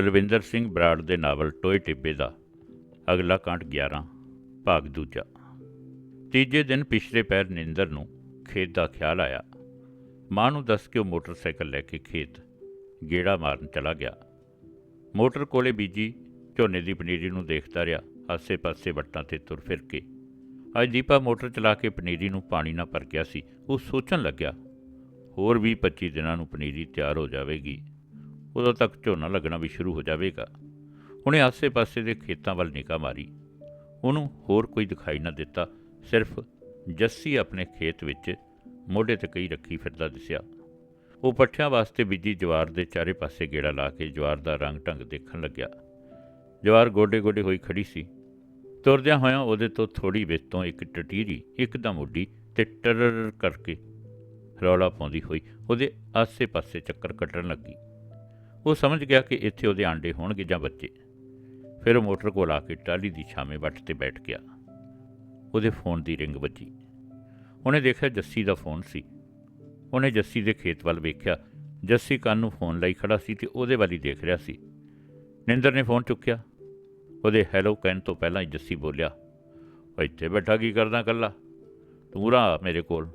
ਬਲਵਿੰਦਰ ਸਿੰਘ ਬਰਾੜ ਦੇ ਨਾਵਲ ਟੋਏ ਟਿੱਬੇ ਦਾ, ਅਗਲਾ ਕਾਂਡ 11 ਭਾਗ ਦੂਜਾ। ਤੀਜੇ ਦਿਨ ਪਿਛਲੇ ਪੈਰ ਨਿੰਦਰ ਨੂੰ ਖੇਤ ਦਾ ਖਿਆਲ ਆਇਆ। ਮਾਂ ਨੂੰ ਦੱਸ ਕੇ ਉਹ ਮੋਟਰਸਾਈਕਲ ਲੈ ਕੇ ਖੇਤ ਗੇੜਾ ਮਾਰਨ ਚਲਾ ਗਿਆ। ਮੋਟਰ ਕੋਲੇ ਬੀਜੀ, ਝੋਨੇ ਦੀ ਪਨੀਰੀ ਨੂੰ ਦੇਖਦਾ ਰਿਹਾ, ਆਸੇ-ਪਾਸੇ ਵੱਟਾਂ ਤੇ ਤੁਰ ਫਿਰ ਕੇ। ਅੱਜ ਦੀਪਾ ਮੋਟਰ ਚਲਾ ਕੇ ਪਨੀਰੀ ਨੂੰ ਪਾਣੀ ਨਾਲ ਭਰ ਗਿਆ ਸੀ, ਉਹ ਸੋਚਣ ਲੱਗਿਆ, ਹੋਰ ਵੀ 25 ਦਿਨਾਂ ਨੂੰ ਪਨੀਰੀ ਤਿਆਰ ਹੋ ਜਾਵੇਗੀ। ਉਦੋਂ ਤੱਕ ਝੋਨਾ ਲੱਗਣਾ ਵੀ ਸ਼ੁਰੂ ਹੋ ਜਾਵੇਗਾ। ਉਹਨੇ ਆਸੇ-ਪਾਸੇ ਦੇ ਖੇਤਾਂ ਵੱਲ ਨਿਗਾਹ ਮਾਰੀ। ਉਹਨੂੰ ਹੋਰ ਕੋਈ ਦਿਖਾਈ ਨਾ ਦਿੱਤਾ। ਸਿਰਫ ਜੱਸੀ ਆਪਣੇ ਖੇਤ ਵਿੱਚ ਮੋਢੇ ਤੇ ਕਈ ਰੱਖੀ ਫਿਰਦਾ ਦਿਸਿਆ। ਉਹ ਪੱਠਿਆਂ ਵਾਸਤੇ ਬੀਜੀ ਜਵਾਰ ਦੇ ਚਾਰੇ ਪਾਸੇ ਗੇੜਾ ਲਾ ਕੇ ਜਵਾਰ ਦਾ ਰੰਗ ਢੰਗ ਦੇਖਣ ਲੱਗਿਆ। ਜਵਾਰ ਗੋਡੇ-ਗੋਡੇ ਹੋਈ ਖੜੀ ਸੀ। ਤੁਰਦਿਆਂ ਹੋਇਆਂ ਉਹਦੇ ਤੋਂ ਥੋੜੀ ਵਿੱਚ ਤੋਂ ਇੱਕ ਟਟੀਰੀ ਇੱਕਦਮ ਉੱਡੀ ਤੇ ਟਰਰ ਕਰਕੇ ਰੌਲਾ ਪਾਉਂਦੀ ਹੋਈ ਉਹਦੇ ਆਸੇ-ਪਾਸੇ ਚੱਕਰ ਕੱਟਣ ਲੱਗੀ। ਉਹ ਸਮਝ ਗਿਆ ਕਿ ਇੱਥੇ ਉਹਦੇ ਆਂਡੇ ਹੋਣਗੇ ਜਾਂ ਬੱਚੇ। ਫਿਰ ਉਹ ਮੋਟਰ ਕੋਲ ਆ ਕੇ ਟਾਲੀ ਦੀ ਛਾਵੇਂ ਵੱਟ ਤੇ ਬੈਠ ਗਿਆ। ਉਹਦੇ ਫੋਨ ਦੀ ਰਿੰਗ ਵੱਜੀ। ਉਹਨੇ ਦੇਖਿਆ ਜੱਸੀ ਦਾ ਫੋਨ ਸੀ। ਉਹਨੇ ਜੱਸੀ ਦੇ ਖੇਤ ਵੱਲ ਵੇਖਿਆ। ਜੱਸੀ ਕੰਨ ਨੂੰ ਫੋਨ ਲਈ ਖੜਾ ਸੀ ਤੇ ਉਹਦੇ ਵੱਲ ਹੀ ਦੇਖ ਰਿਹਾ ਸੀ। ਨਿੰਦਰ ਨੇ ਫੋਨ ਚੁੱਕਿਆ। ਉਹਦੇ ਹੈਲੋ ਕਹਿਣ ਤੋਂ ਪਹਿਲਾਂ ਹੀ ਜੱਸੀ ਬੋਲਿਆ, "ਓਏ ਇੱਥੇ ਬੈਠਾ ਕੀ ਕਰਦਾ ਕੱਲਾ ਤੂੰ ਰਾ ਮੇਰੇ ਕੋਲ।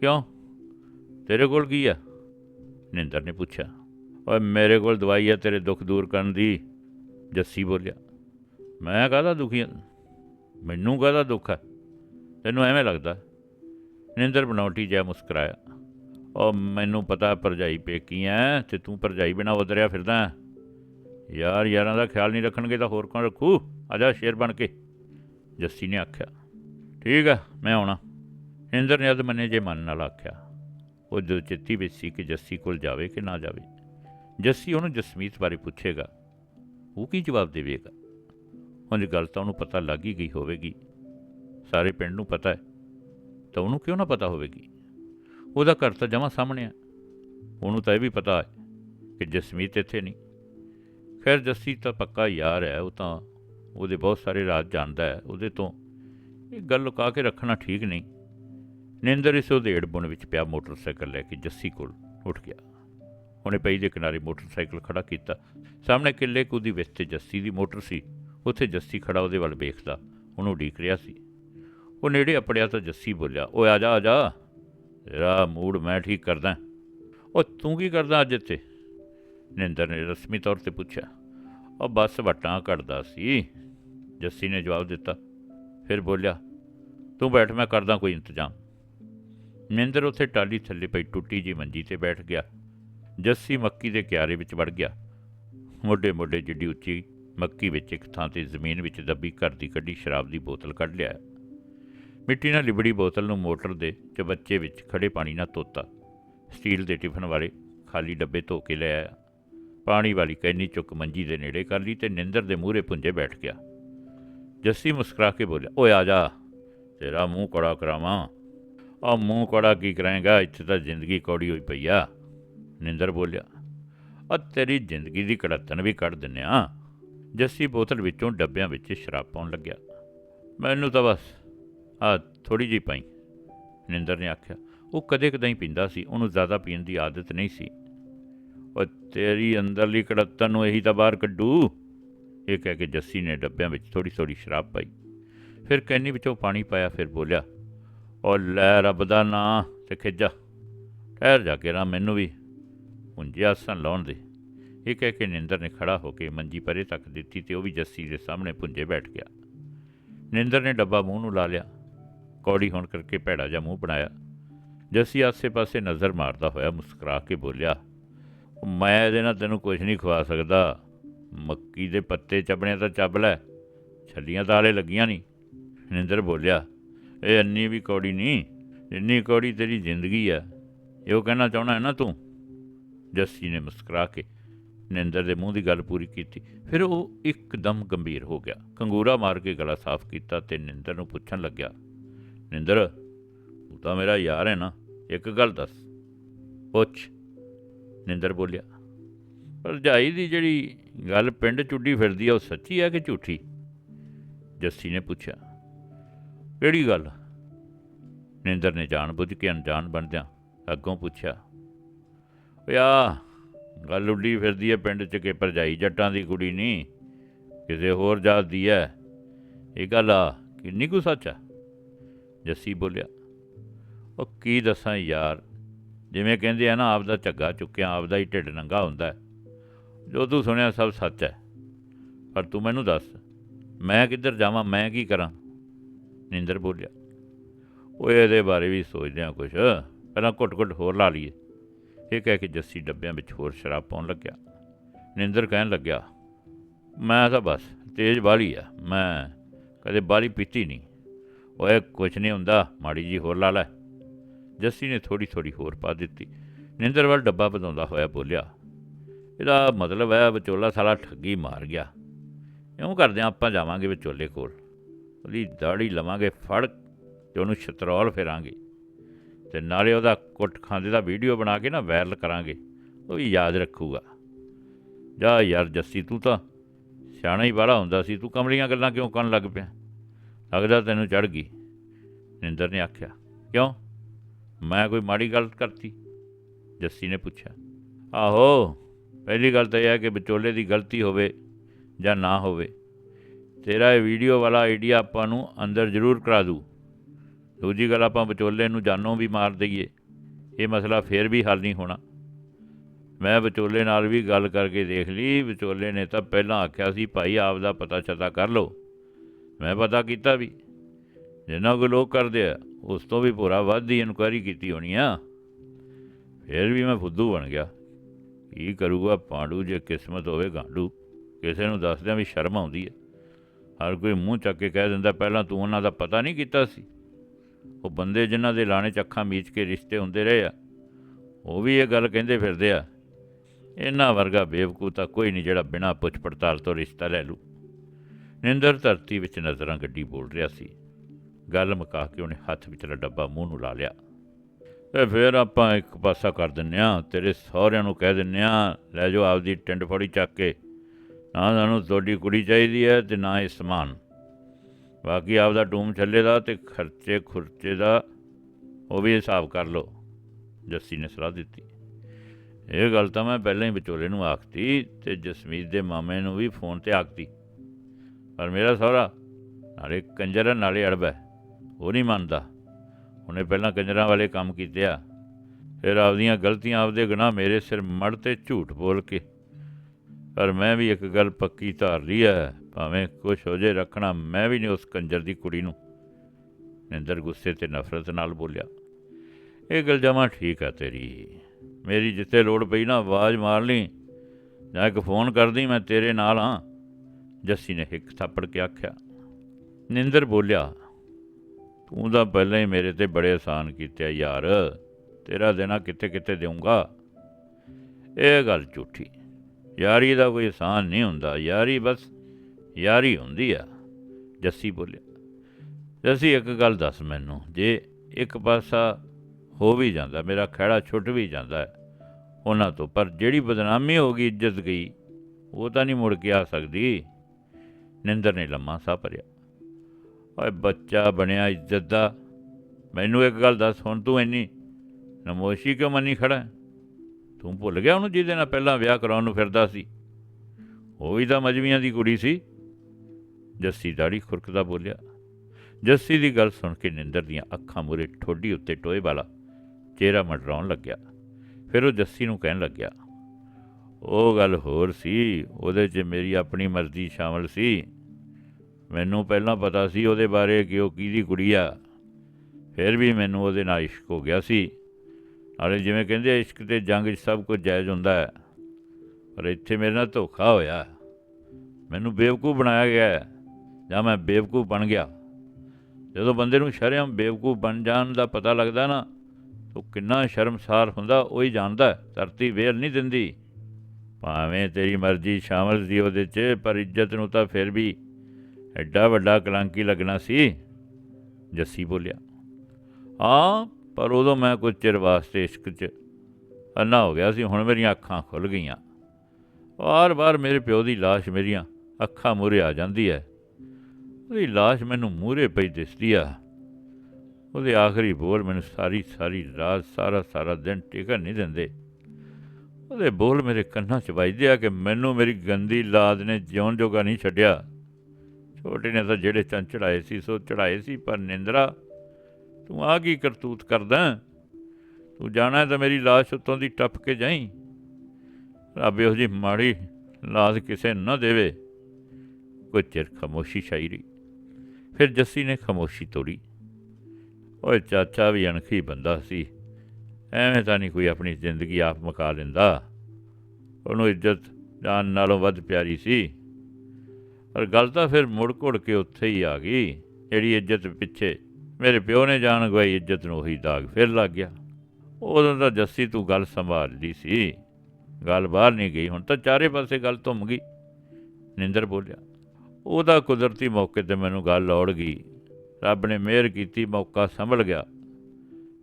ਕਿਉਂ? ਤੇਰੇ ਕੋਲ ਕੀ ਆ? ਨਿੰਦਰ ਨੇ ਪੁੱਛਿਆ ਓਏ ਮੇਰੇ ਕੋਲ ਦਵਾਈ ਹੈ ਤੇਰੇ ਦੁੱਖ ਦੂਰ ਕਰਨ ਦੀ। ਜੱਸੀ ਬੋਲਿਆ, ਮੈਂ ਕਾਹਦਾ ਦੁਖੀ ਮੈਨੂੰ ਕਾਹਦਾ ਦੁੱਖ ਹੈ ਤੈਨੂੰ ਐਵੇਂ ਲੱਗਦਾ? ਨਿੰਦਰ ਬਣਾਉਟੀ ਜਿਹਾ ਮੁਸਕਰਾਇਆ ਉਹ ਮੈਨੂੰ ਪਤਾ ਭਰਜਾਈ ਪੇਕੀ ਐ, ਤੇ ਤੂੰ ਭਰਜਾਈ ਬਿਨਾ ਉਧਰਿਆ ਫਿਰਦਾ ਯਾਰ ਯਾਰਾਂ ਦਾ ਖਿਆਲ ਨਹੀਂ ਰੱਖਣਗੇ ਤਾਂ ਹੋਰ ਕੌਣ ਰੱਖੂ? ਆ ਜਾ ਸ਼ੇਰ ਬਣ ਕੇ। ਜੱਸੀ ਨੇ ਆਖਿਆ, ਠੀਕ ਆ, ਮੈਂ ਆਉਣਾ। ਨਿੰਦਰ ਨੇ ਅਦ ਮੰਨੇ ਜੇ ਮਨ ਨਾਲ ਆਖਿਆ, ਉਹ ਦਿਲ ਚਿੱਤੀ ਵਿੱਚ ਸੀ ਕਿ ਜੱਸੀ ਕੋਲ ਜਾਵੇ ਕਿ ਨਾ ਜਾਵੇ ਜੱਸੀ ਉਹਨੂੰ ਜਸਮੀਤ ਬਾਰੇ ਪੁੱਛੇਗਾ। ਉਹ ਕੀ ਜਵਾਬ ਦੇਵੇਗਾ? ਉਂਝ ਗੱਲ ਤਾਂ ਉਹਨੂੰ ਪਤਾ ਲੱਗ ਹੀ ਗਈ ਹੋਵੇਗੀ। ਸਾਰੇ ਪਿੰਡ ਨੂੰ ਪਤਾ ਹੈ। ਤਾਂ ਉਹਨੂੰ ਕਿਉਂ ਨਾ ਪਤਾ ਹੋਵੇਗੀ? ਉਹਦਾ ਘਰ ਤਾਂ ਜਮਾ ਸਾਹਮਣੇ ਆ। ਉਹਨੂੰ ਤਾਂ ਇਹ ਵੀ ਪਤਾ ਹੈ ਕਿ ਜਸਮੀਤ ਇੱਥੇ ਨਹੀਂ। ਖੈਰ, ਜੱਸੀ ਤਾਂ ਪੱਕਾ ਯਾਰ ਹੈ। ਉਹ ਤਾਂ ਉਹਦੇ ਬਹੁਤ ਸਾਰੇ ਰਾਜ ਜਾਣਦਾ ਹੈ। ਉਹਦੇ ਤੋਂ ਇਹ ਗੱਲ ਲੁਕਾ ਕੇ ਰੱਖਣਾ ਠੀਕ ਨਹੀਂ। ਨਿੰਦਰ ਇਸ ਉਧੇੜ ਬੁਣ ਵਿੱਚ ਪਿਆ ਮੋਟਰਸਾਈਕਲ ਲੈ ਕੇ ਜੱਸੀ ਕੋਲ ਉੱਠ ਗਿਆ। ਉਹਨੇ ਪਈ ਦੇ ਕਿਨਾਰੇ ਮੋਟਰਸਾਈਕਲ ਖੜਾ ਕੀਤਾ। ਸਾਹਮਣੇ ਕਿੱਲੇ ਕੁਦੀ ਵਿੱਚ ਤੇ ਜੱਸੀ ਦੀ ਮੋਟਰ ਸੀ। ਉੱਥੇ ਜੱਸੀ ਖੜਾ ਉਹਦੇ ਵੱਲ ਵੇਖਦਾ। ਉਹਨੂੰ ਉਡੀਕ ਰਿਹਾ ਸੀ। ਉਹ ਨੇੜੇ ਅਪੜਿਆ ਤਾਂ ਜੱਸੀ ਬੋਲਿਆ, ਓਏ ਆ ਜਾ ਆ ਜਾ। ਤੇਰਾ ਮੂਡ ਮੈਂ ਠੀਕ ਕਰਦਾ। ਉਹ ਤੂੰ ਕੀ ਕਰਦਾ ਅੱਜ ਇੱਥੇ? ਨਿੰਦਰ ਨੇ ਰਸਮੀ ਤੌਰ ਤੇ ਪੁੱਛਿਆ। ਉਹ ਬਸ ਵਟਾਂ ਕੱਢਦਾ ਸੀ। ਜੱਸੀ ਨੇ ਜਵਾਬ ਦਿੱਤਾ। ਫਿਰ ਬੋਲਿਆ, ਤੂੰ ਬੈਠ, ਮੈਂ ਕਰਦਾ ਕੋਈ ਇੰਤਜ਼ਾਮ। ਨਿੰਦਰ ਉੱਥੇ ਟਾਲੀ ਥੱਲੇ ਪਈ ਟੁੱਟੀ ਜੀ ਮੰਜੀ ਤੇ ਬੈਠ ਗਿਆ। ਜੱਸੀ ਮੱਕੀ ਦੇ ਕਿਆਰੇ ਵਿੱਚ ਵੜ ਗਿਆ। ਮੋਢੇ ਮੋਢੇ ਜਿੱਡੀ ਉੱਚੀ ਮੱਕੀ ਵਿੱਚ ਇੱਕ ਥਾਂ ਤੇ ਜ਼ਮੀਨ ਵਿੱਚ ਦੱਬੀ ਘਰ ਦੀ ਕੱਢੀ ਸ਼ਰਾਬ ਦੀ ਬੋਤਲ ਕੱਢ ਲਿਆ। ਮਿੱਟੀ ਨਾਲ ਲਿਬੜੀ ਬੋਤਲ ਨੂੰ ਮੋਟਰ ਦੇ ਚਬੱਚੇ ਵਿੱਚ ਖੜੇ ਪਾਣੀ ਨਾਲ ਧੋਤਾ। ਸਟੀਲ ਦੇ ਟਿਫਨ ਵਾਲੇ ਖਾਲੀ ਡੱਬੇ ਧੋ ਕੇ ਲੈ ਆਇਆ। ਪਾਣੀ ਵਾਲੀ ਕੈਨੀ ਚੁੱਕ ਮੰਜੀ ਦੇ ਨੇੜੇ ਕਰ ਲਈ ਤੇ ਨਿੰਦਰ ਦੇ ਮੂਹਰੇ ਪੁੰਜੇ ਬੈਠ ਗਿਆ। ਜੱਸੀ ਮੁਸਕਰਾ ਕੇ ਬੋਲਿਆ, ਓਏ ਆ ਜਾ, ਤੇਰਾ ਮੂੰਹ ਕੜਾ ਕਰਾਵਾਂ। ਆ ਮੂੰਹ ਕੜਾ ਕੀ ਕਰਾਏਗਾ? ਇੱਥੇ ਤਾਂ ਜ਼ਿੰਦਗੀ ਕੌੜੀ ਹੋਈ ਪਈ ਆ। ਨਿੰਦਰ ਬੋਲਿਆ ਆ ਤੇਰੀ ਜ਼ਿੰਦਗੀ ਦੀ ਕੜਤਨ ਵੀ ਕੱਢ ਦਿੰਨੇ ਆ ਜੱਸੀ ਬੋਤਲ ਵਿੱਚੋਂ ਡੱਬਿਆਂ ਵਿੱਚ ਸ਼ਰਾਬ ਪਾਉਣ ਲੱਗਿਆ, ਮੈਨੂੰ ਤਾਂ ਬਸ ਆ ਥੋੜੀ ਜਿਹੀ ਪਾਈ। ਨਿੰਦਰ ਨੇ ਆਖਿਆ, ਉਹ ਕਦੇ ਕਦਾਈ ਪੀਂਦਾ ਸੀ, ਉਹਨੂੰ ਜ਼ਿਆਦਾ ਪੀਣ ਦੀ ਆਦਤ ਨਹੀਂ ਸੀ। ਉਹ ਤੇਰੀ ਅੰਦਰਲੀ ਕੜਤਨ ਨੂੰ ਇਹੀ ਤਾਂ ਬਾਹਰ ਕੱਢੂ? ਇਹ ਕਹਿ ਕੇ ਜੱਸੀ ਨੇ ਡੱਬਿਆਂ ਵਿੱਚ ਥੋੜੀ ਥੋੜੀ ਸ਼ਰਾਬ ਪਾਈ। ਫਿਰ ਕੈਨੀ ਵਿੱਚੋਂ ਪਾਣੀ ਪਾਇਆ, ਫਿਰ ਬੋਲਿਆ, ਉਹ ਲੈ ਰੱਬ ਦਾ ਨਾਂ ਤੇ ਖਿੱਜਾ ਠਹਿਰ ਜਾ ਕੇ ਰਾ ਮੈਨੂੰ ਵੀ ਉਂਝੇ ਆਸਨ ਲਾਉਣ ਦੇ। ਇਹ ਕਹਿ ਕੇ ਨਿੰਦਰ ਨੇ ਖੜਾ ਹੋ ਕੇ ਮੰਜੀ ਪਰੇ ਤੱਕ ਦਿੱਤੀ ਤੇ ਉਹ ਵੀ ਜੱਸੀ ਦੇ ਸਾਹਮਣੇ ਪੁੰਜੇ ਬੈਠ ਗਿਆ। ਨਿੰਦਰ ਨੇ ਡੱਬਾ ਮੂੰਹ ਨੂੰ ਲਾ ਲਿਆ। ਕੌੜੀ ਹੋਣ ਕਰਕੇ ਭੈੜਾ ਜਿਹਾ ਮੂੰਹ ਬਣਾਇਆ। ਜੱਸੀ ਆਸੇ-ਪਾਸੇ ਨਜ਼ਰ ਮਾਰਦਾ ਹੋਇਆ ਮੁਸਕਰਾ ਕੇ ਬੋਲਿਆ, ਮੈਂ ਇਹਦੇ ਨਾਲ ਤੈਨੂੰ ਕੁਝ ਨਹੀਂ ਖਵਾ ਸਕਦਾ। ਮੱਕੀ ਦੇ ਪੱਤੇ ਚੱਬਣੇ ਤਾਂ ਚੱਬ ਲੈ। ਛੱਲੀਆਂ ਤਾਂ ਹਾਲੇ ਲੱਗੀਆਂ ਨਹੀਂ। ਨਿੰਦਰ ਬੋਲਿਆ, ਇਹ ਅੰਨੀ ਵੀ ਕੌੜੀ ਨਹੀਂ। ਇੰਨੀ ਕੌੜੀ ਤੇਰੀ ਜ਼ਿੰਦਗੀ ਆ। ਇਹੋ ਕਹਿਣਾ ਚਾਹਣਾ ਹੈ ਨਾ ਤੂੰ? ਜੱਸੀ ਨੇ ਮੁਸਕਰਾ ਕੇ ਨਿੰਦਰ ਦੇ ਮੂੰਹ ਦੀ ਗੱਲ ਪੂਰੀ ਕੀਤੀ। ਫਿਰ ਉਹ ਇੱਕਦਮ ਗੰਭੀਰ ਹੋ ਗਿਆ। ਕੰਗੂਰਾ ਮਾਰ ਕੇ ਗਲਾ ਸਾਫ਼ ਕੀਤਾ ਤੇ ਨਿੰਦਰ ਨੂੰ ਪੁੱਛਣ ਲੱਗਿਆ, ਨਿੰਦਰ, ਤੂੰ ਤਾਂ ਮੇਰਾ ਯਾਰ ਹੈ ਨਾ? ਇੱਕ ਗੱਲ ਦੱਸ। ਪੁੱਛ। ਨਿੰਦਰ ਬੋਲਿਆ, ਭਰਜਾਈ ਦੀ ਜਿਹੜੀ ਗੱਲ ਪਿੰਡ ਚੁੱਡੀ ਫਿਰਦੀ ਆ, ਉਹ ਸੱਚੀ ਆ ਕਿ ਝੂਠੀ? ਜੱਸੀ ਨੇ ਪੁੱਛਿਆ, ਕਿਹੜੀ ਗੱਲ? ਨਿੰਦਰ ਨੇ ਜਾਣ ਬੁੱਝ ਕੇ ਅਣਜਾਣ ਬਣਦਿਆਂ ਅੱਗੋਂ ਪੁੱਛਿਆ ਓਏ ਆ, ਗੱਲ ਉੱਡੀ ਫਿਰਦੀ ਹੈ ਪਿੰਡ 'ਚ ਕਿ ਭਰਜਾਈ ਜੱਟਾਂ ਦੀ ਕੁੜੀ ਨਹੀਂ ਕਿਸੇ ਹੋਰ ਜਾਤ ਦੀ ਹੈ ਇਹ ਗੱਲ ਆ, ਕਿੰਨੀ ਕੁ ਸੱਚ ਆ? ਜੱਸੀ ਬੋਲਿਆ, ਉਹ ਕੀ ਦੱਸਾਂ ਯਾਰ, ਜਿਵੇਂ ਕਹਿੰਦੇ ਆ ਨਾ, ਆਪ ਦਾ ਝੱਗਾ ਚੁੱਕਿਆ, ਆਪ ਦਾ ਹੀ ਢਿੱਡ ਨੰਗਾ ਹੁੰਦਾ ਜੋ ਤੂੰ ਸੁਣਿਆ ਸਭ ਸੱਚ ਹੈ ਪਰ ਤੂੰ ਮੈਨੂੰ ਦੱਸ, ਮੈਂ ਕਿੱਧਰ ਜਾਵਾਂ, ਮੈਂ ਕੀ ਕਰਾਂ? ਨਿੰਦਰ ਬੋਲਿਆ ਉਹ ਇਹਦੇ ਬਾਰੇ ਵੀ ਸੋਚਦੇ ਆ ਕੁਛ, ਪਹਿਲਾਂ ਘੁੱਟ-ਘੁੱਟ ਹੋਰ ਲਾ ਲਈਏ। ਇਹ ਕਹਿ ਕੇ ਜੱਸੀ ਡੱਬਿਆਂ ਵਿੱਚ ਹੋਰ ਸ਼ਰਾਬ ਪਾਉਣ ਲੱਗਿਆ। ਨਿੰਦਰ ਕਹਿਣ ਲੱਗਿਆ, ਮੈਂ ਤਾਂ ਬਸ ਤੇਜ਼ ਬਾਲੀ ਆ, ਮੈਂ ਕਦੇ ਬਾਲੀ ਪੀਤੀ ਨਹੀਂ। ਓਏ, ਕੁਛ ਨਹੀਂ ਹੁੰਦਾ, ਮਾੜੀ ਜੀ ਹੋਰ ਲਾ ਲੈ। ਜੱਸੀ ਨੇ ਥੋੜੀ ਥੋੜੀ ਹੋਰ ਪਾ ਦਿੱਤੀ। ਨਿੰਦਰ ਵੱਲ ਡੱਬਾ ਵਧਾਉਂਦਾ ਹੋਇਆ ਬੋਲਿਆ, ਇਹਦਾ ਮਤਲਬ ਹੈ ਵਿਚੋਲਾ ਸਾਲਾ ਠੱਗੀ ਮਾਰ ਗਿਆ। ਇਉਂ ਕਰਦੇ ਹਾਂ ਆਪਾਂ ਜਾਵਾਂਗੇ ਵਿਚੋਲੇ ਕੋਲ। ਉਹਦੀ ਦਾੜੀ ਲਵਾਂਗੇ, ਫੜ ਤੇ ਉਹਨੂੰ ਛਤਰੌਲ ਫੇਰਾਂਗੇ। ਤੇ ਨਾਲੇ ਉਹਦਾ ਕੁੱਟ ਖਾਂਦੇ ਦਾ ਵੀਡੀਓ ਬਣਾ ਕੇ ਨਾ ਵਾਇਰਲ ਕਰਾਂਗੇ, ਉਹ ਵੀ ਯਾਦ ਰੱਖੂਗਾ। ਜਾ ਯਾਰ ਜੱਸੀ, ਤੂੰ ਤਾਂ ਸਿਆਣਾ ਹੀ ਬਾਲਾ ਹੁੰਦਾ ਸੀ, ਤੂੰ ਕਮਲੀਆਂ ਗੱਲਾਂ ਕਿਉਂ ਕਰਨ ਲੱਗ ਪਿਆ? ਲੱਗਦਾ ਤੈਨੂੰ ਚੜ ਗਈ। ਨਿੰਦਰ ਨੇ ਆਖਿਆ, ਕਿਉਂ? ਮੈਂ ਕੋਈ ਮਾੜੀ ਗੱਲ ਕਰਤੀ? ਜੱਸੀ ਨੇ ਪੁੱਛਿਆ, ਆਹੋ, ਪਹਿਲੀ ਗੱਲ ਤਾਂ ਇਹ ਹੈ ਕਿ ਵਿਚੋਲੇ ਦੀ ਗਲਤੀ ਹੋਵੇ ਜਾਂ ਨਾ ਹੋਵੇ, ਤੇਰਾ ਇਹ ਵੀਡੀਓ ਵਾਲਾ ਆਈਡੀਆ ਆਪਾਂ ਨੂੰ ਅੰਦਰ ਜ਼ਰੂਰ ਕਰਾ ਦੂ। ਦੂਜੀ ਗੱਲ ਆਪਾਂ ਵਿਚੋਲੇ ਨੂੰ ਜਾਨੋਂ ਵੀ ਮਾਰ ਦਈਏ, ਇਹ ਮਸਲਾ ਫੇਰ ਵੀ ਹੱਲ ਨਹੀਂ ਹੋਣਾ। ਮੈਂ ਵਿਚੋਲੇ ਨਾਲ ਵੀ ਗੱਲ ਕਰਕੇ ਦੇਖ ਲਈ, ਵਿਚੋਲੇ ਨੇ ਤਾਂ ਪਹਿਲਾਂ ਆਖਿਆ ਸੀ, ਭਾਈ ਆਪ ਦਾ ਪਤਾ ਛਤਾ ਕਰ ਲਓ। ਮੈਂ ਪਤਾ ਕੀਤਾ ਵੀ, ਜਿੰਨਾ ਕੋ ਲੋਕ ਕਰਦੇ ਆ, ਉਸ ਤੋਂ ਵੀ ਪੂਰਾ ਵੱਧ ਦੀ ਇਨਕੁਆਇਰੀ ਕੀਤੀ ਹੋਣੀ ਆ। ਫੇਰ ਵੀ ਮੈਂ ਫੁੱਦੂ ਬਣ ਗਿਆ। ਕੀ ਕਰੂਗਾ ਪਾਂਡੂ, ਜੇ ਕਿਸਮਤ ਹੋਵੇ ਗਾਂਡੂ? ਕਿਸੇ ਨੂੰ ਦੱਸਦਿਆਂ ਵੀ ਸ਼ਰਮ ਆਉਂਦੀ ਹੈ ਹਰ ਕੋਈ ਮੂੰਹ ਚੱਕ ਕੇ ਕਹਿ ਦਿੰਦਾ, ਪਹਿਲਾਂ ਤੂੰ ਉਹਨਾਂ ਦਾ ਪਤਾ ਨਹੀਂ ਕੀਤਾ ਸੀ? ਉਹ ਬੰਦੇ ਜਿਨ੍ਹਾਂ ਦੇ ਲਾਣੇ 'ਚ ਅੱਖਾਂ ਮੀਚ ਕੇ ਰਿਸ਼ਤੇ ਹੁੰਦੇ ਰਹੇ ਆ, ਉਹ ਵੀ ਇਹ ਗੱਲ ਕਹਿੰਦੇ ਫਿਰਦੇ ਆ, ਇਹਨਾਂ ਵਰਗਾ ਬੇਵਕੂ ਤਾਂ ਕੋਈ ਨਹੀਂ ਜਿਹੜਾ ਬਿਨਾਂ ਪੁੱਛ ਪੜਤਾਲ ਤੋਂ ਰਿਸ਼ਤਾ ਲੈ ਲੂ। ਨਿੰਦਰ ਧਰਤੀ ਵਿੱਚ ਨਜ਼ਰਾਂ ਗੱਡੀ ਬੋਲ ਰਿਹਾ ਸੀ। ਗੱਲ ਮੁਕਾ ਕੇ ਉਹਨੇ ਹੱਥ ਵਿੱਚਲਾ ਡੱਬਾ ਮੂੰਹ ਨੂੰ ਲਾ ਲਿਆ। ਤੇ ਫਿਰ ਆਪਾਂ ਇੱਕ ਪਾਸਾ ਕਰ ਦਿੰਨੇ ਆ, ਤੇਰੇ ਸਹੁਰਿਆਂ ਨੂੰ ਕਹਿ ਦਿੰਨੇ ਆ, ਲੈ ਜਾਓ ਆਪਦੀ ਟਿੰਡ ਫੜੀ ਚੱਕ ਕੇ। ਨਾ ਸਾਨੂੰ ਤੁਹਾਡੀ ਕੁੜੀ ਚਾਹੀਦੀ ਹੈ ਤੇ ਨਾ ਇਹ ਸਮਾਨ। ਬਾਕੀ ਆਪਦਾ ਟੂਮ ਛੱਲੇ ਦਾ ਤੇ ਖਰਚੇ ਖੁਰਚੇ ਦਾ ਉਹ ਵੀ ਹਿਸਾਬ ਕਰ ਲਓ, ਜੱਸੀ ਨੇ ਸਲਾਹ ਦਿੱਤੀ। ਇਹ ਗੱਲ ਤਾਂ ਮੈਂ ਪਹਿਲਾਂ ਹੀ ਵਿਚੋਲੇ ਨੂੰ ਆਖਤੀ ਤੇ ਜਸਮੀਤ ਦੇ ਮਾਮੇ ਨੂੰ ਵੀ ਫੋਨ ਤੇ ਆਖਤੀ। ਪਰ ਮੇਰਾ ਸਹੁਰਾ ਨਾਲੇ ਕੰਜਰ ਨਾਲੇ ਅੜਬ, ਉਹ ਨਹੀਂ ਮੰਨਦਾ। ਉਹਨੇ ਪਹਿਲਾਂ ਕੰਜਰਾਂ ਵਾਲੇ ਕੰਮ ਕੀਤੇ ਆ, ਫਿਰ ਆਪਦੀਆਂ ਗਲਤੀਆਂ ਆਪਦੇ ਗੁਨਾਹ ਮੇਰੇ ਸਿਰ ਮੜ ਤੇ ਝੂਠ ਬੋਲ ਕੇ। ਪਰ ਮੈਂ ਵੀ ਇੱਕ ਗੱਲ ਪੱਕੀ ਧਾਰ ਲਈ ਹੈ ਭਾਵੇਂ ਕੁਛ ਹੋ ਜੇ ਰੱਖਣਾ, ਮੈਂ ਵੀ ਨਹੀਂ ਉਸ ਕੰਜਰ ਦੀ ਕੁੜੀ ਨੂੰ। ਨਿੰਦਰ ਗੁੱਸੇ ਤੇ ਨਫ਼ਰਤ ਨਾਲ ਬੋਲਿਆ, ਇਹ ਗੱਲ ਜਮਾ ਠੀਕ ਆ ਤੇਰੀ। ਮੇਰੀ ਜਿੱਥੇ ਲੋੜ ਪਈ ਨਾ, ਆਵਾਜ਼ ਮਾਰ ਲਈ। ਜਾਂ ਇੱਕ ਫੋਨ ਕਰਦੀ, ਮੈਂ ਤੇਰੇ ਨਾਲ ਹਾਂ। ਜੱਸੀ ਨੇ ਹਿੱਕ ਥੱਪੜ ਕੇ ਆਖਿਆ, ਨਿੰਦਰ ਬੋਲਿਆ, ਤੂੰ ਤਾਂ ਪਹਿਲਾਂ ਹੀ ਮੇਰੇ ਤੇ ਬੜੇ ਆਸਾਨ ਕੀਤੇ ਯਾਰ। ਤੇਰਾ ਦੇਣਾ ਕਿੱਥੇ ਕਿੱਥੇ ਦੇਊਂਗਾ? ਇਹ ਗੱਲ ਝੂਠੀ। ਯਾਰੀ ਦਾ ਕੋਈ ਆਸਾਨ ਨਹੀਂ ਹੁੰਦਾ। ਯਾਰੀ ਬਸ ਯਾਰੀ ਹੁੰਦੀ ਆ। ਜੱਸੀ ਬੋਲਿਆ, ਜੱਸੀ, ਇੱਕ ਗੱਲ ਦੱਸ ਮੈਨੂੰ। ਜੇ ਇੱਕ ਪਾਸਾ ਹੋ ਵੀ ਜਾਂਦਾ, ਮੇਰਾ ਖਹਿੜਾ ਛੁੱਟ ਵੀ ਜਾਂਦਾ ਹੈ ਉਹਨਾਂ ਤੋਂ, ਪਰ ਜਿਹੜੀ ਬਦਨਾਮੀ ਹੋ ਗਈ, ਇੱਜ਼ਤ ਗਈ, ਉਹ ਤਾਂ ਨਹੀਂ ਮੁੜ ਕੇ ਆ ਸਕਦੀ। ਨਿੰਦਰ ਨੇ ਲੰਮਾ ਸਾਹ ਭਰਿਆ, ਓਏ, ਬੱਚਾ ਬਣਿਆ ਇੱਜ਼ਤ ਦਾ। ਮੈਨੂੰ ਇੱਕ ਗੱਲ ਦੱਸ, ਹੁਣ ਤੂੰ ਇੰਨੀ ਨਮੋਸ਼ੀ ਕਿਉਂ ਮੰਨੀ ਖੜਾ ਤੂੰ ਭੁੱਲ ਗਿਆ ਉਹਨੂੰ ਜਿਹਦੇ ਨਾਲ ਪਹਿਲਾਂ ਵਿਆਹ ਕਰਾਉਣ ਨੂੰ ਫਿਰਦਾ ਸੀ? ਉਹ ਵੀ ਤਾਂ ਮਜਵੀਆਂ ਦੀ ਕੁੜੀ ਸੀ। ਜੱਸੀ ਦਾੜੀ ਖੁਰਕਦਾ ਬੋਲਿਆ, ਜੱਸੀ ਦੀ ਗੱਲ ਸੁਣ ਕੇ ਨਿੰਦਰ ਦੀਆਂ ਅੱਖਾਂ ਮੂਰੇ ਠੋਡੀ ਉੱਤੇ ਟੋਏ ਵਾਲਾ ਚਿਹਰਾ ਮਟਰਾਉਣ ਲੱਗਿਆ। ਫਿਰ ਉਹ ਜੱਸੀ ਨੂੰ ਕਹਿਣ ਲੱਗਿਆ, ਉਹ ਗੱਲ ਹੋਰ ਸੀ, ਉਹਦੇ 'ਚ ਮੇਰੀ ਆਪਣੀ ਮਰਜ਼ੀ ਸ਼ਾਮਲ ਸੀ। ਮੈਨੂੰ ਪਹਿਲਾਂ ਪਤਾ ਸੀ ਉਹਦੇ ਬਾਰੇ ਕਿ ਉਹ ਕਿਹਦੀ ਕੁੜੀ ਆ। ਫਿਰ ਵੀ ਮੈਨੂੰ ਉਹਦੇ ਨਾਲ ਇਸ਼ਕ ਹੋ ਗਿਆ ਸੀ। ਨਾਲੇ ਜਿਵੇਂ ਕਹਿੰਦੇ ਇਸ਼ਕ ਤੇ ਜੰਗ 'ਚ ਸਭ ਕੁਝ ਜਾਇਜ਼ ਹੁੰਦਾ ਹੈ। ਪਰ ਇੱਥੇ ਮੇਰੇ ਨਾਲ ਧੋਖਾ ਹੋਇਆ। ਮੈਨੂੰ ਬੇਵਕੂਫ ਬਣਾਇਆ ਗਿਆ ਜਾਂ ਮੈਂ ਬੇਵਕੂਫ ਬਣ ਗਿਆ। ਜਦੋਂ ਬੰਦੇ ਨੂੰ ਸ਼ਰਮ, ਬੇਵਕੂਫ ਬਣ ਜਾਣ ਦਾ ਪਤਾ ਲੱਗਦਾ ਨਾ ਉਹ ਕਿੰਨਾ ਸ਼ਰਮਸਾਰ ਹੁੰਦਾ, ਉਹ ਹੀ ਜਾਣਦਾ ਧਰਤੀ ਵੇਲ ਨਹੀਂ ਦਿੰਦੀ। ਭਾਵੇਂ ਤੇਰੀ ਮਰਜ਼ੀ ਸ਼ਾਮਲ ਸੀ ਉਹਦੇ 'ਚ, ਪਰ ਇੱਜ਼ਤ ਨੂੰ ਤਾਂ ਫਿਰ ਵੀ ਐਡਾ ਵੱਡਾ ਕਲੰਕੀ ਲੱਗਣਾ ਸੀ। ਜੱਸੀ ਬੋਲਿਆ, ਹਾਂ, ਪਰ ਉਦੋਂ ਮੈਂ ਕੁਝ ਚਿਰ ਵਾਸਤੇ ਇਸ਼ਕ 'ਚ ਅੰਨਾ ਹੋ ਗਿਆ ਸੀ, ਹੁਣ ਮੇਰੀਆਂ ਅੱਖਾਂ ਖੁੱਲ ਗਈਆਂ। ਵਾਰ-ਵਾਰ ਮੇਰੇ ਪਿਓ ਦੀ ਲਾਸ਼ ਮੇਰੀਆਂ ਅੱਖਾਂ ਮੂਹਰੇ ਆ ਜਾਂਦੀ ਹੈ। ਉਹਦੀ ਲਾਸ਼ ਮੈਨੂੰ ਮੂਹਰੇ ਪਈ ਦਿਸਦੀ ਆ। ਉਹਦੇ ਆਖਰੀ ਬੋਲ ਮੈਨੂੰ ਸਾਰੀ ਸਾਰੀ ਰਾਤ, ਸਾਰਾ ਸਾਰਾ ਦਿਨ ਟਿਕਣ ਨਹੀਂ ਦਿੰਦੇ। ਉਹਦੇ ਬੋਲ ਮੇਰੇ ਕੰਨਾਂ 'ਚ ਵੱਜਦੇ ਆ ਕਿ ਮੈਨੂੰ ਮੇਰੀ ਗੰਦੀ ਲਾਦ ਨੇ ਜਿਉਣ ਜੋਗਾ ਨਹੀਂ ਛੱਡਿਆ। ਛੋਟੇ ਨੇ ਤਾਂ ਜਿਹੜੇ ਚੰਨ ਚੜਾਏ ਸੀ, ਸੋ ਚੜਾਏ ਸੀ, ਪਰ ਨਿੰਦਰਾ, ਤੂੰ ਆ ਕੀ ਕਰਤੂਤ ਕਰਦਾ? ਤੂੰ ਜਾਣਾ ਤਾਂ ਮੇਰੀ ਲਾਸ਼ ਉੱਤੋਂ ਦੀ ਟੱਪ ਕੇ ਜਾਈ। ਰੱਬ ਇਹੋ ਜਿਹੀ ਮਾੜੀ ਲਾਸ਼ ਕਿਸੇ ਨਾ ਦੇਵੇ। ਕੋਈ ਚਿਰ ਖਾਮੋਸ਼ੀ ਛਾਈ ਰਹੀ। ਫਿਰ ਜੱਸੀ ਨੇ ਖਾਮੋਸ਼ੀ ਤੋੜੀ। ਓਏ ਚਾਚਾ ਵੀ ਅਣਖੀ ਬੰਦਾ ਸੀ। ਐਵੇਂ ਤਾਂ ਨਹੀਂ ਕੋਈ ਆਪਣੀ ਜ਼ਿੰਦਗੀ ਆਪ ਮੁਕਾ ਲੈਂਦਾ। ਉਹਨੂੰ ਇੱਜ਼ਤ ਜਾਨ ਨਾਲੋਂ ਵੱਧ ਪਿਆਰੀ ਸੀ। ਪਰ ਗੱਲ ਤਾਂ ਫਿਰ ਮੁੜ ਘੁੜ ਕੇ ਉੱਥੇ ਹੀ ਆ ਗਈ। ਜਿਹੜੀ ਇੱਜ਼ਤ ਪਿੱਛੇ ਮੇਰੇ ਪਿਓ ਨੇ ਜਾਨ ਗਵਾਈ ਇੱਜ਼ਤ ਨੂੰ ਉਹੀ ਦਾਗ ਫਿਰ ਲੱਗ ਗਿਆ। ਉਦੋਂ ਤਾਂ ਜੱਸੀ ਤੂੰ ਗੱਲ ਸੰਭਾਲ ਲਈ ਸੀ। ਗੱਲ ਬਾਹਰ ਨਹੀਂ ਗਈ, ਹੁਣ ਤਾਂ ਚਾਰੇ ਪਾਸੇ ਗੱਲ ਧੁੰਮ ਗਈ। ਨਿੰਦਰ ਬੋਲਿਆ ਉਹਦਾ ਕੁਦਰਤੀ ਮੌਕੇ ਤੇ ਮੈਨੂੰ ਗੱਲ ਲੋੜ ਗਈ। ਰੱਬ ਨੇ ਮਿਹਰ ਕੀਤੀ, ਮੌਕਾ ਸੰਭਲ ਗਿਆ।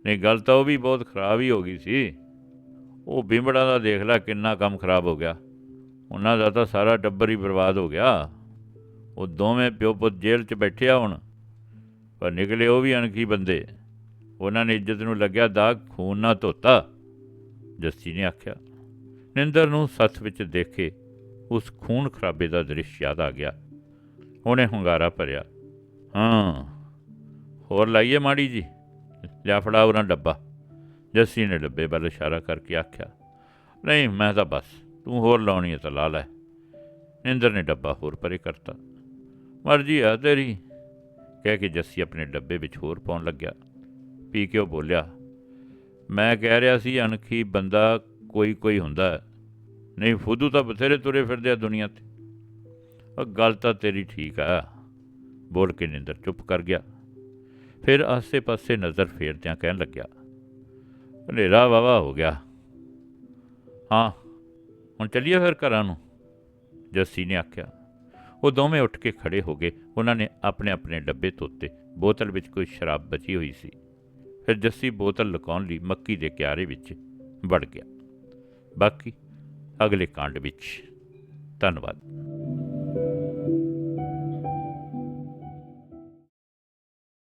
ਨਹੀਂ, ਗੱਲ ਤਾਂ ਉਹ ਵੀ ਬਹੁਤ ਖਰਾਬ ਹੀ ਹੋ ਗਈ ਸੀ। ਉਹ ਬਿੰਬੜਾ ਦਾ ਦੇਖ ਲੈ ਕਿੰਨਾ ਕੰਮ ਖਰਾਬ ਹੋ ਗਿਆ। ਉਹਨਾਂ ਦਾ ਤਾਂ ਸਾਰਾ ਟੱਬਰ ਹੀ ਬਰਬਾਦ ਹੋ ਗਿਆ। ਉਹ ਦੋਵੇਂ ਪਿਓ ਪੁੱਤ ਜੇਲ੍ਹ 'ਚ ਬੈਠੇ ਆ ਹੁਣ। ਪਰ ਨਿਕਲੇ ਉਹ ਵੀ ਅਣਖੀ ਬੰਦੇ। ਉਹਨਾਂ ਨੇ ਇੱਜ਼ਤ ਨੂੰ ਲੱਗਿਆ ਦਾਗ ਖੂਨ ਨਾਲ ਧੋਤਾ। ਜੱਸੀ ਨੇ ਆਖਿਆ, ਨਿੰਦਰ ਨੂੰ ਸੱਥ ਵਿੱਚ ਦੇਖੇ ਉਸ ਖੂਨ ਖਰਾਬੇ ਦਾ ਦ੍ਰਿਸ਼ ਯਾਦ ਆ ਗਿਆ। ਉਹਨੇ ਹੁੰਗਾਰਾ ਭਰਿਆ। ਹਾਂ, ਹੋਰ ਲਾਈਏ ਮਾੜੀ ਜੀ। ਲਿਆ ਫੜਾ ਉਹਨਾਂ ਡੱਬਾ। ਜੱਸੀ ਨੇ ਡੱਬੇ ਵੱਲ ਇਸ਼ਾਰਾ ਕਰਕੇ ਆਖਿਆ, ਨਹੀਂ, ਮੈਂ ਤਾਂ ਬਸ, ਤੂੰ ਹੋਰ ਲਾਉਣੀ ਹੈ ਤਾਂ ਲਾ ਲੈ। ਇੰਦਰ ਨੇ ਡੱਬਾ ਹੋਰ ਪਰੇ ਕਰਤਾ। ਮਰਜ਼ੀ ਆ ਤੇਰੀ। ਕਹਿ ਕੇ ਜੱਸੀ ਆਪਣੇ ਡੱਬੇ ਵਿੱਚ ਹੋਰ ਪਾਉਣ ਲੱਗਿਆ। ਪੀ ਕੇ ਉਹ ਬੋਲਿਆ, ਮੈਂ ਕਹਿ ਰਿਹਾ ਸੀ, ਅਣਖੀ ਬੰਦਾ ਕੋਈ ਕੋਈ ਹੁੰਦਾ ਨਹੀਂ, ਫੁੱਦੂ ਤਾਂ ਬਥੇਰੇ ਤੁਰੇ ਫਿਰਦੇ ਆ ਦੁਨੀਆ ਤੇ। ਗੱਲ ਤਾਂ ਤੇਰੀ ਠੀਕ ਆ। ਬੋਲ ਕੇ ਨਿੰਦਰ ਚੁੱਪ ਕਰ ਗਿਆ। ਫਿਰ ਆਸੇ-ਪਾਸੇ ਨਜ਼ਰ ਫੇਰਦਿਆਂ ਕਹਿਣ ਲੱਗਿਆ, ਹਨੇਰਾ ਵਾਵਾ ਹੋ ਗਿਆ। ਹਾਂ, ਹੁਣ ਚੱਲੀਏ ਫਿਰ ਘਰਾਂ ਨੂੰ? ਜੱਸੀ ਨੇ ਆਖਿਆ। ਉਹ ਦੋਵੇਂ ਉੱਠ ਕੇ ਖੜੇ ਹੋ ਗਏ। ਉਹਨਾਂ ਨੇ ਆਪਣੇ ਆਪਣੇ ਡੱਬੇ ਧੋਤੇ। ਬੋਤਲ ਵਿੱਚ ਕੋਈ ਸ਼ਰਾਬ ਬਚੀ ਹੋਈ ਸੀ। ਫਿਰ ਜੱਸੀ ਬੋਤਲ ਲੁਕਾਉਣ ਲਈ ਮੱਕੀ ਦੇ ਕਿਆਰੇ ਵਿੱਚ ਵੜ ਗਿਆ। ਬਾਕੀ ਅਗਲੇ ਕਾਂਡ ਵਿੱਚ। ਧੰਨਵਾਦ।